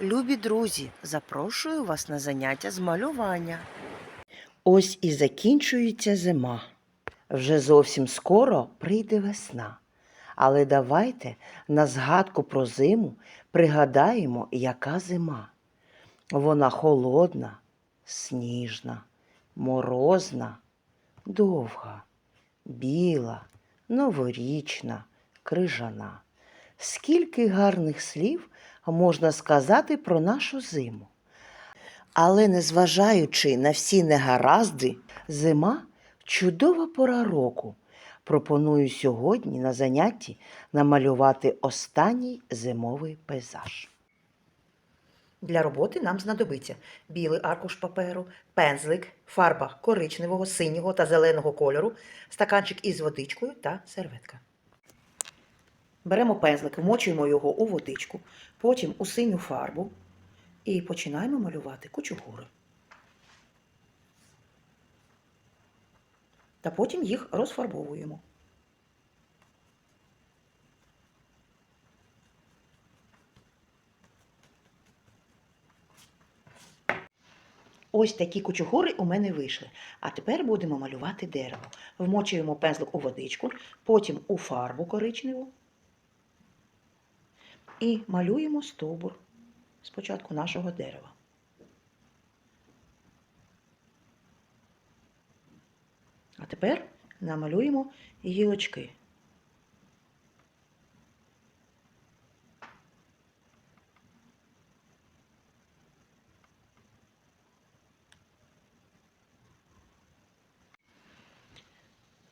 Любі друзі, запрошую вас на заняття з малювання. Ось і закінчується зима. Вже зовсім скоро прийде весна. Але давайте на згадку про зиму пригадаємо, яка зима. Вона холодна, сніжна, морозна, довга, біла, новорічна, крижана. Скільки гарних слів можна сказати про нашу зиму. Але незважаючи на всі негаразди, зима чудова пора року. Пропоную сьогодні на занятті намалювати останній зимовий пейзаж. Для роботи нам знадобиться білий аркуш паперу, пензлик, фарба коричневого, синього та зеленого кольору, стаканчик із водичкою та серветка. Беремо пензлик, вмочуємо його у водичку, потім у синю фарбу і починаємо малювати кучугури. Та потім їх розфарбовуємо. Ось такі кучугури у мене вийшли. А тепер будемо малювати дерево. Вмочуємо пензлик у водичку, потім у фарбу коричневу і малюємо стовбур спочатку нашого дерева. А тепер намалюємо гілочки.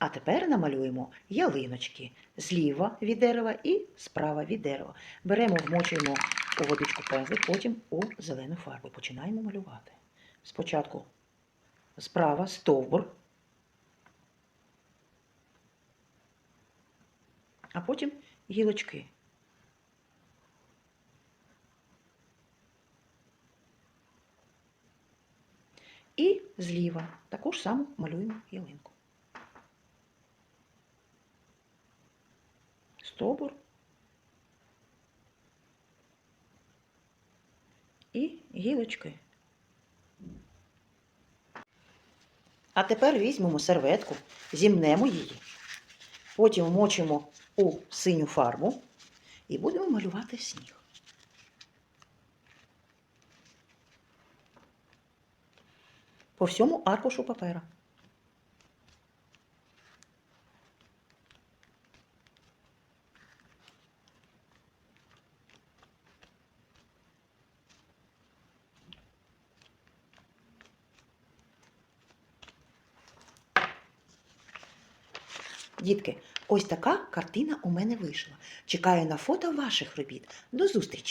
А тепер намалюємо ялиночки зліва від дерева і справа від дерева. Беремо, вмочуємо у водичку пензлик, потім у зелену фарбу. Починаємо малювати. Спочатку справа стовбур, а потім гілочки. І зліва таку ж саму малюємо ялинку. Стовбур і гілочки. А тепер візьмемо серветку, зімнемо її, потім вмочимо у синю фарбу і будемо малювати сніг. По всьому аркушу папера. Дітки, ось така картина у мене вийшла. Чекаю на фото ваших робіт. До зустрічі!